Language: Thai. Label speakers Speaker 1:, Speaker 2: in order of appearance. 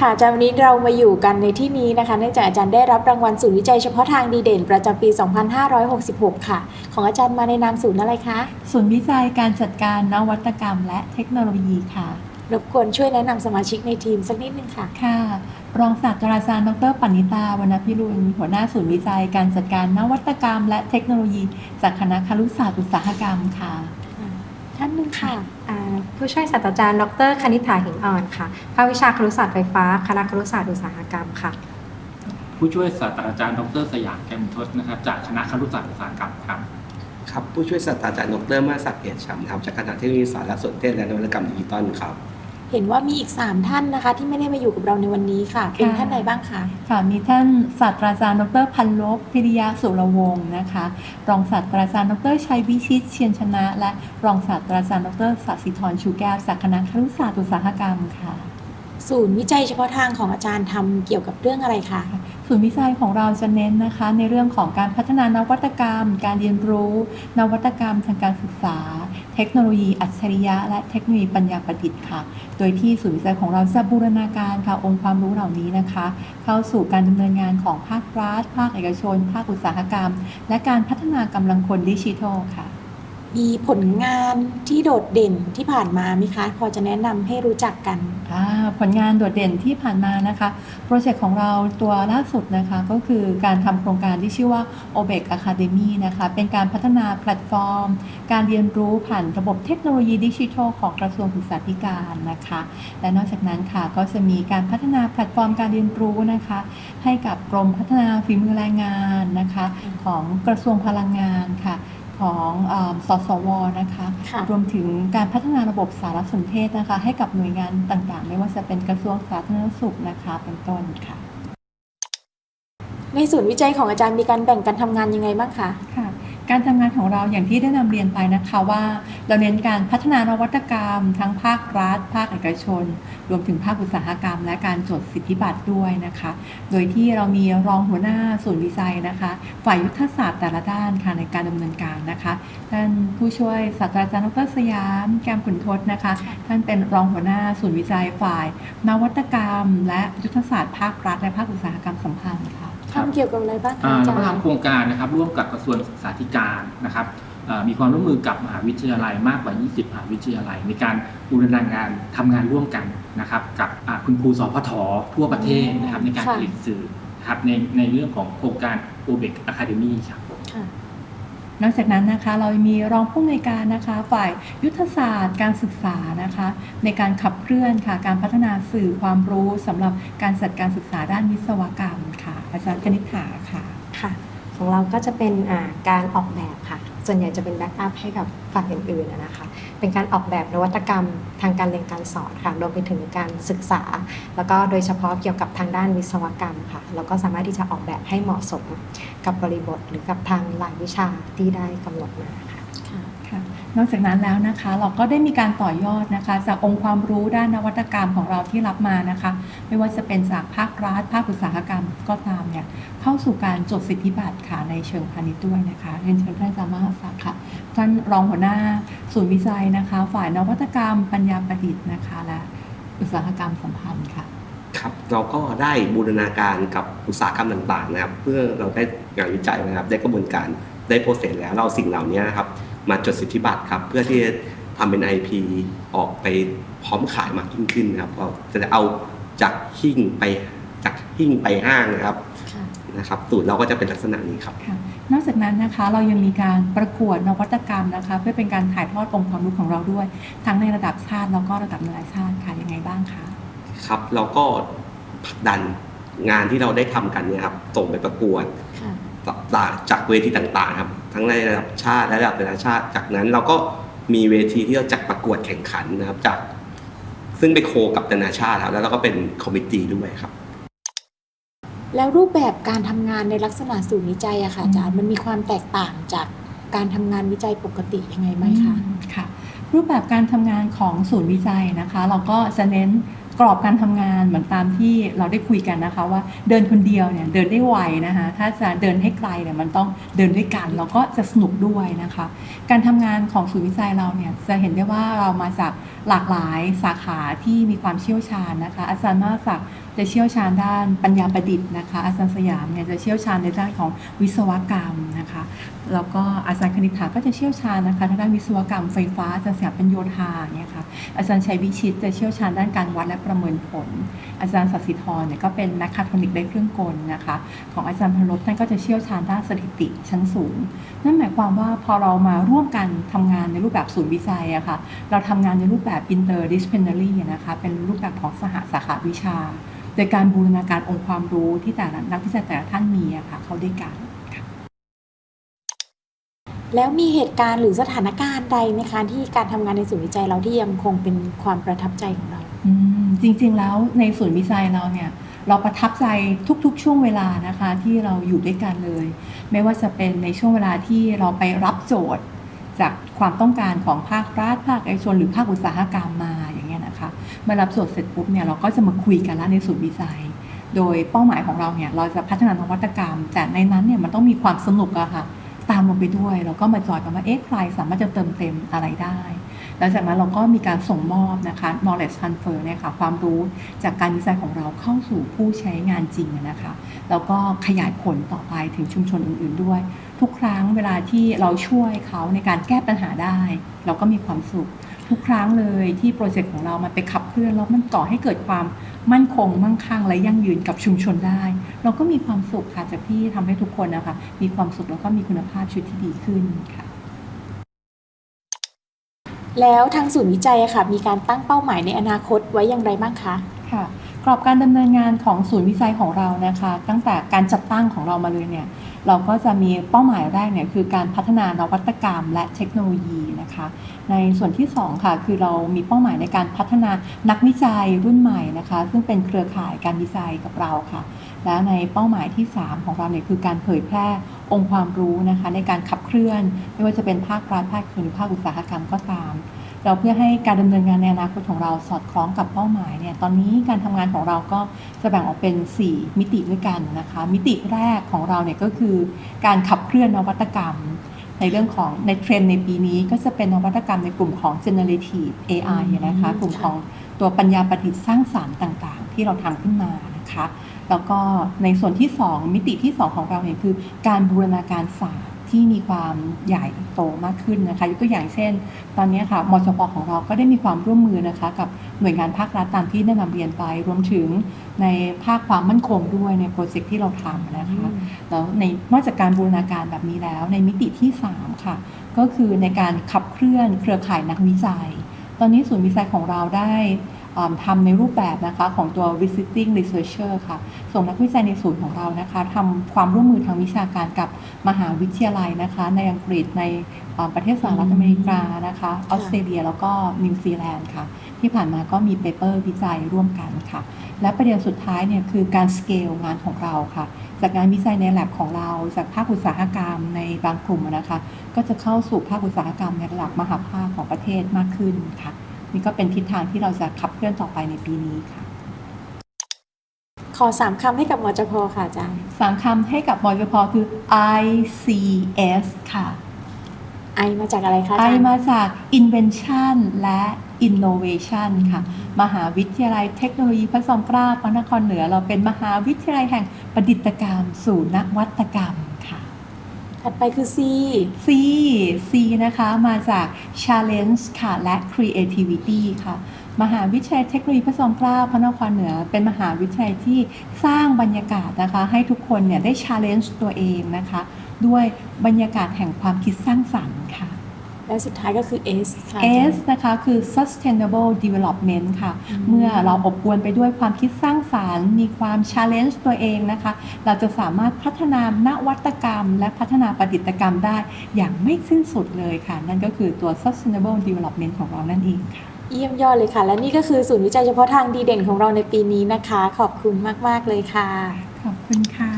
Speaker 1: ค่ะอาจารย์วันนี้เรามาอยู่กันในที่นี้นะคะเนื่องจากอาจารย์ได้รับรางวัลศูนย์วิจัยเฉพาะทางดีเด่น ประจำปี 2566 ค่ะ ของอาจารย์มาในนามศูนย์อะไรคะ
Speaker 2: ศูนย์วิจัยการจัดการนวัตกรรม และเทคโนโลยีค่ะ
Speaker 1: รบกวนช่วยแนะนำสมาชิกในทีมสักนิดนึงค่ะ
Speaker 2: ค่ะ รองศาสตราจารย์ดรปณิตาวรรณพิรุณหัวหน้าศูนย์วิจัยการจัดการนวัตกรรม และเทคโนโลยีจากคณะครุศาสตร์อุตสาหกรรมค่ะ
Speaker 1: ท่านหนึ่งค่ะ
Speaker 3: อ่าผู้ช่วยศาสตราจารย์ ดรคณิษฐาหิงอ่อนค่ะ ภาควิชาครุศาสตร์ไฟฟ้า คณะครุศาสตร์อุตสาหกรรมค่ะ
Speaker 4: ผู้ช่วยศาสตราจารย์ ดรสยามแก้มทศนะครับ จากคณะครุศาสตร์อุตสาหกรรมครับ
Speaker 5: ครับ ผู้ช่วยศาสตราจารย์ ดรมาศักดิ์เอียดฉ่ำนะครับจากคณะเทคโนโลยีสารสนเทศและนวัตกรรมดิจิตอลครับ
Speaker 1: เห็นว่ามีอีก 3 ท่านนะคะ ที่ไม่ได้มาอยู่กับเราในวันนี้ค่ะ เป็น
Speaker 2: ค่ะ
Speaker 1: ท่านใดบ้างคะ
Speaker 2: ค่ะมีท่านศาสตราจารย์ดรพันลบพิริยะสุรวงศ์นะคะรองศาสตราจารย์ดรชัยวิชิตเชียนชนะ และรองศาสตราจารย์ดรสัสิธรชูแก้วจากคณะครุศาสตร์อุตสาหกรรมค่ะ
Speaker 1: ศูนย์วิจัยเฉพาะทางของอาจารย์ทำเกี่ยวกับเรื่องอะไรคะ
Speaker 2: ศูนย์วิจัยของเราจะเน้นนะคะ ในเรื่องของการพัฒนานวัตกรรม การเรียนรู้ นวัตกรรมทางการศึกษา เทคโนโลยีอัจฉริยะ และเทคโนโลยีปัญญาประดิษฐ์ค่ะ โดยที่ศูนย์วิจัยของเราจะบูรณาการค่ะองค์ความรู้เหล่านี้นะคะ เข้าสู่การดำเนินงานของภาครัฐภาคเอกชน ภาคอุตสาหกรรม และการพัฒนากำลังคนดิจิทัลค่ะ
Speaker 1: มีผลงานที่โดดเด่นที่ผ่านมาไหมคะ พอจะแนะนำให้รู้จักกัน
Speaker 2: อ่าผลงานโดดเด่นที่ผ่านมานะคะ โปรเจกต์ของเราตัวล่าสุดนะคะ ก็คือการทำโครงการที่ชื่อว่า o b e c Academy นะคะ เป็นการพัฒนาแพลตฟอร์ม การเรียนรู้ผ่านระบบเทคโนโลยีดิจิทัลของกระทรวงศึกษาธิการนะคะ และนอกจากนั้นค่ะก็จะมีการพัฒนาแพลตฟอร์มการเรียนรู้นะคะ ให้กับกรมพัฒนาฝีมือแรงงานนะคะ ของกระทรวงพลังงานค่ะ ของเออสสวนะคะ
Speaker 1: ค่ะ
Speaker 2: รวมถึงการพัฒนาระบบสารสนเทศนะคะ ให้กับหน่วยงานต่างๆ ไม่ว่าจะเป็นกระทรวงสาธารณสุขนะคะเป็นต้นค่ะ
Speaker 1: ในศูนย์วิจัยของอาจารย์มีการแบ่งการทำงานยังไงบ้างคะ
Speaker 2: ค่ะ การทำงานของเราอย่างที่ได้นำเรียนไปนะคะว่าเราเน้นการพัฒนานวัตกรรม ทั้งภาครัฐ ภาคเอกชน รวมถึงภาคอุตสาหกรรม และการจดสิทธิบัตรด้วยนะคะ โดยที่เรามีรองหัวหน้าศูนย์วิจัยนะคะ ฝ่ายยุทธศาสตร์แต่ละด้านค่ะในการดำเนินการนะคะท่านผู้ช่วยศาสตราจารย์ดรสยาม แก้มขุนทศนะคะ ท่านเป็นรองหัวหน้าศูนย์วิจัยฝ่าย นวัตกรรม และยุทธศาสตร์ภาครัฐและภาคอุตสาหกรรมสัมพันธ์
Speaker 1: ทำเกี่ยวกับอะไรบ้างคะ
Speaker 4: อ่า
Speaker 1: อา
Speaker 4: เรา
Speaker 1: จาร
Speaker 4: ก็
Speaker 1: ย์
Speaker 4: ทำโครงการนะครับ ร่วมกับกระทรวงศึกษาธิการนะครับอ่ามีความร่วมมือกับมหาวิทยาลัยมากกว่า 20 มหาวิทยาลัย ในการบูรณาการทำงานร่วมกันนะครับกับอ่าคุณครูสพททั่วประเทศนะครับในการ
Speaker 1: ค่ะ
Speaker 4: ผลิตสื่อนะครับในในเรื่องของโครงการ o b e c Academy ครับ
Speaker 1: ค่ะ
Speaker 2: นอกจากนั้นนะคะเรามีรองผู้อำนวยการนะคะ ฝ่ายยุทธศาสตร์การศึกษานะคะ ในการขับเคลื่อนค่ะการพัฒนาสื่อความรู้สำหรับการจัดการศึกษาด้านวิศวกรรมค่ะ อาจารย์คณิษฐาค่ะ
Speaker 3: ค่ะของเราก็จะเป็นการออกแบบค่ะ ส่วนใหญ่จะเป็นแบ็กอัพให้กับฝ่ายอื่นๆนะคะ เป็นการออกแบบนวัตกรรมทางการเรียนการสอนค่ะรวมไปถึงการศึกษา แล้วก็โดยเฉพาะเกี่ยวกับทางด้านวิศวกรรมค่ะ เราก็สามารถที่จะออกแบบให้เหมาะสมกับบริบทหรือกับทางหลายวิชาที่ได้กำหนดมาค่ะ
Speaker 2: นอกจากนั้นแล้วนะคะเราก็ได้มีการต่อยอดนะคะ จากองค์ความรู้ด้านนวัตกรรมของเราที่รับมานะคะ ไม่ว่าจะเป็นจากภาครัฐภาคอุตสาหกรรมก็ตามเนี่ยเข้าสู่การจดสิทธิบัตรค่ะในเชิงพาณิชย์ด้วยนะคะเรียนเชิญท่านอาจารย์มหาศักดิ์ค่ะท่านรองหัวหน้าศูนย์วิจัยนะคะ ฝ่ายนวัตกรรม ปัญญาประดิษฐ์นะคะ และอุตสาหกรรมสัมพันธ์ค่ะ
Speaker 5: ครับเราก็ได้บูรณาการกับอุตสาหกรรมต่างๆนะครับ เพื่อเราได้งานวิจัยนะครับ ได้กระบวนการได้โปรเซสแล้วเราเอาสิ่งเหล่านี้นะครับ มาจดสิทธิบัตรครับ เพื่อที่จะทำเป็น IP ออกไปพร้อมขายมากยิ่งขึ้นนะครับก็จะเอาจากหิ้งไปจากหิ้งไปห้างนะครับ
Speaker 1: ค่ะ
Speaker 5: นะครับสูตรเราก็จะเป็นลักษณะนี้ครับ
Speaker 2: ค่ะ นอกจากนั้นนะคะเรายังมีการประกวดนวัตกรรมนะคะ เพื่อเป็นการถ่ายทอดองค์ความรู้ของเราด้วย ทั้งในระดับชาติแล้วก็ระดับนานาชาติค่ะยังไงบ้างคะ
Speaker 5: ครับเราก็ผลักดันงานที่เราได้ทำกันเนี่ยครับส่งไปประกวด
Speaker 1: ค่ะ
Speaker 5: จากจากเวทีต่างๆครับ ทั้งในระดับชาติและระดับนานาชาติ จากนั้นเราก็มีเวทีที่เราจัดประกวดแข่งขันนะครับจากซึ่งไปโคกับนานาชาติครับแล้วเราก็เป็นคอมมิตี้ด้วยครับ
Speaker 1: แล้วรูปแบบการทำงานในลักษณะศูนย์วิจัยอะค่ะอาจารย์มันมีความแตกต่างจากการทำงานวิจัยปกติยังไงไหมคะ
Speaker 2: อืมค่ะ รูปแบบการทำงานของศูนย์วิจัยนะคะ เราก็จะเน้น กรอบการทำงานเหมือนตามที่เราได้คุยกันนะคะ ว่าเดินคนเดียวเนี่ยเดินได้ไวนะคะถ้าจะเดินให้ไกลเนี่ยมันต้องเดินด้วยกันแล้วก็จะสนุกด้วยนะคะ การทำงานของศูนย์วิจัยเราเนี่ยจะเห็นได้ว่าเรามาจากหลากหลายสาขาที่มีความเชี่ยวชาญนะคะ อาจารย์มาจาก จะเชี่ยวชาญด้านปัญญาประดิษฐ์นะคะ อาจารย์สยามเนี่ยจะเชี่ยวชาญในด้านของวิศวกรรมนะคะ แล้วก็อาจารย์คณิษฐาก็จะเชี่ยวชาญนะคะทางด้านวิศวกรรมไฟฟ้าอาจารย์สยามเป็นโยธาเนี่ยค่ะ อาจารย์ชัยวิชิตจะเชี่ยวชาญด้านการวัดและประเมินผล อาจารย์สัสิธรเนี่ยก็เป็นแมคคาทรอนิกได้เครื่องกลนะคะ ของอาจารย์พลบท่านก็จะเชี่ยวชาญด้านสถิติชั้นสูง นั่นหมายความว่าพอเรามาร่วมกันทำงานในรูปแบบศูนย์วิจัยอะค่ะ เราทำงานในรูปแบบ interdisciplinary นะคะ เป็นรูปแบบของสหสาขาวิชาโดยการบูรณาการองค์ความรู้ที่แต่ละนักวิจัยแต่ละท่านมีอะค่ะเข้าด้วยกัน
Speaker 1: แล้วมีเหตุการณ์หรือสถานการณ์ใดไหมคะที่การทำงานในศูนย์วิจัยเราที่ยังคงเป็นความประทับใจของเรา
Speaker 2: อืมจริงๆแล้วในศูนย์วิจัยเราเนี่ยเราประทับใจทุกๆ ช่วงเวลานะคะที่เราอยู่ด้วยกันเลย ไม่ว่าจะเป็นในช่วงเวลาที่เราไปรับโจทย์ จากความต้องการของภาครัฐภาคเอกชนหรือภาคอุตสาหกรรมมา เมื่อรับโจทย์เสร็จปุ๊บเนี่ยเราก็จะมาคุยกันแล้วในศูนย์วิจัย โดยเป้าหมายของเราเนี่ยเราจะพัฒนานวัตกรรม แต่ในนั้นเนี่ยมันต้องมีความสนุกอะค่ะ ตามลงไปด้วยแล้วก็มาจอยกันว่าเอ๊ะใครสามารถจะเติมเต็มอะไรได้ หลังจากนั้นเราก็มีการส่งมอบนะคะ knowledge transfer เนี่ยค่ะความรู้จากการวิจัยของเราเข้าสู่ผู้ใช้งานจริงนะคะแล้วก็ขยายผลต่อไปถึงชุมชนอื่น ๆด้วย ทุกครั้งเวลาที่เราช่วยเขาในการแก้ปัญหาได้ เราก็มีความสุขทุกครั้งเลยที่โปรเจกต์ของเรามันไปขับเคลื่อนแล้วมันก่อให้เกิดความมั่นคงมั่งคั่งและยั่งยืนกับชุมชนได้ เราก็มีความสุขค่ะจากที่ทำให้ทุกคนนะคะมีความสุขแล้วก็มีคุณภาพชีวิตที่ดีขึ้นค่ะ
Speaker 1: แล้วทางศูนย์วิจัยอะค่ะ มีการตั้งเป้าหมายในอนาคตไว้อย่างไรบ้างคะ
Speaker 2: ค่ะกรอบการดำเนินงานของศูนย์วิจัยของเรานะคะ ตั้งแต่การจัดตั้งของเรามาเลยเนี่ยเราก็จะมีเป้าหมายแรกเนี่ยคือการพัฒนานวัตกรรมและเทคโนโลยีนะคะ ในส่วนที่ 2 ค่ะ คือเรามีเป้าหมายในการพัฒนานักวิจัยรุ่นใหม่นะคะ ซึ่งเป็นเครือข่ายการวิจัยกับเราค่ะ และในเป้าหมายที่ 3 ของเราเนี่ยคือการเผยแพร่องค์ความรู้นะคะในการขับเคลื่อน ไม่ว่าจะเป็นภาครัฐภาคเอกชนหรือภาคอุตสาหกรรมก็ตาม เราเพื่อให้การดำเนินงานในอนาคตของเราสอดคล้องกับเป้าหมายเนี่ยตอนนี้การทำงานของเราก็จะแบ่งออกเป็น 4 มิติด้วยกันนะคะมิติแรกของเราเนี่ยก็คือการขับเคลื่อนนวัตกรรมในเรื่องของในเทรนด์ในปีนี้ก็จะเป็นนวัตกรรมในกลุ่มของ generative AI นะคะ
Speaker 1: อืม
Speaker 2: กลุ่มของตัวปัญญาประดิษฐ์สร้างสารรค์ต่างๆ ที่เราทำขึ้นมา นะคะ แล้วก็ในส่วนที่ 2 มิติที่ 2 ของเราเนี่ยคือ การบูรณาการศาสตร์ที่มีความใหญ่โตมากขึ้นนะคะยกตัวอย่างเช่น ตอนนี้ค่ะมจปของเราก็ได้มีความร่วมมือนะคะ กับหน่วยงานภาครัฐตามที่ได้นำเรียนไป รวมถึงในภาคความมั่นคงด้วยในโปรเจกต์ที่เราทำนะคะแล้วในนอกจากการบูรณาการแบบนี้แล้ว ในมิติที่ 3 ค่ะ ก็คือในการขับเคลื่อนเครือข่ายนักวิจัย ตอนนี้ศูนย์วิจัยของเราได้อ่า ทำในรูปแบบนะคะของตัว visiting researcher ค่ะ ส่งนักวิจัยในศูนย์ของเรานะคะทำความร่วมมือทางวิชาการกับมหาวิทยาลัยนะคะ ในอังกฤษในประเทศสหรัฐอเมริกานะคะออสเตรเลียแล้วก็นิวซีแลนด์ค่ะ ที่ผ่านมาก็มีเปเปอร์วิจัยร่วมกันค่ะ และประเด็นสุดท้ายเนี่ยคือการสเกลงานของเราค่ะ จากงานวิจัยใน lab ของเรา จากภาคอุตสาหกรรมในบางกลุ่มนะคะ ก็จะเข้าสู่ภาคอุตสาหกรรมในระดับมหาภาคของประเทศมากขึ้นค่ะ นี่ก็เป็นทิศทางที่เราจะขับเคลื่อนต่อไปในปีนี้ค่ะ
Speaker 1: ขอสามคำให้กับมจพค่ะอาจารย์
Speaker 2: สามคำให้กับมอจพคือ ICS ค่ะ
Speaker 1: ไอมาจากอะไรคะอา
Speaker 2: I
Speaker 1: จารย์
Speaker 2: มาจาก Invention และ Innovation ค่ะ มหาวิทยาลัยเทคโนโลยีพระจอมเกล้าพระนครเหนือ เราเป็นมหาวิทยาลัยแห่งประดิษฐกรรม สู่นวัตกรรมค่ะ
Speaker 1: ถัดไปคือ C
Speaker 2: C C นะคะมาจาก Challenge ค่ะและ Creativity ค่ะ มหาวิทยาลัยเทคโนโลยีพระจอมเกล้าพระนครเหนือ เป็นมหาวิทยาลัยที่สร้างบรรยากาศนะคะ ให้ทุกคนเนี่ยได้ challenge ตัวเองนะคะ ด้วยบรรยากาศแห่งความคิดสร้างสรรค์ค่ะ
Speaker 1: และสุดท้ายก็คือ S ค่ะอาจาร
Speaker 2: S
Speaker 1: ย์
Speaker 2: นะคะคือ sustainable development ค่ะ
Speaker 1: อืม
Speaker 2: เมื่อเราอบอวลไปด้วยความคิดสร้างสารรค์ มีความ challenge ตัวเองนะคะ เราจะสามารถพัฒนานวัตกรรม และพัฒนาประดิษฐกรรมได้ อย่างไม่สิ้นสุดเลยค่ะ นั่นก็คือตัว sustainable development ของเรานั่นเองค่ะ
Speaker 1: เยี่ยมยอดเลยค่ะ และนี่ก็คือศูนย์วิจัยเฉพาะทางดีเด่นของเราในปีนี้นะคะ ขอบคุณมาก ๆ เลยค่ะ
Speaker 2: ขอบคุณค่ะ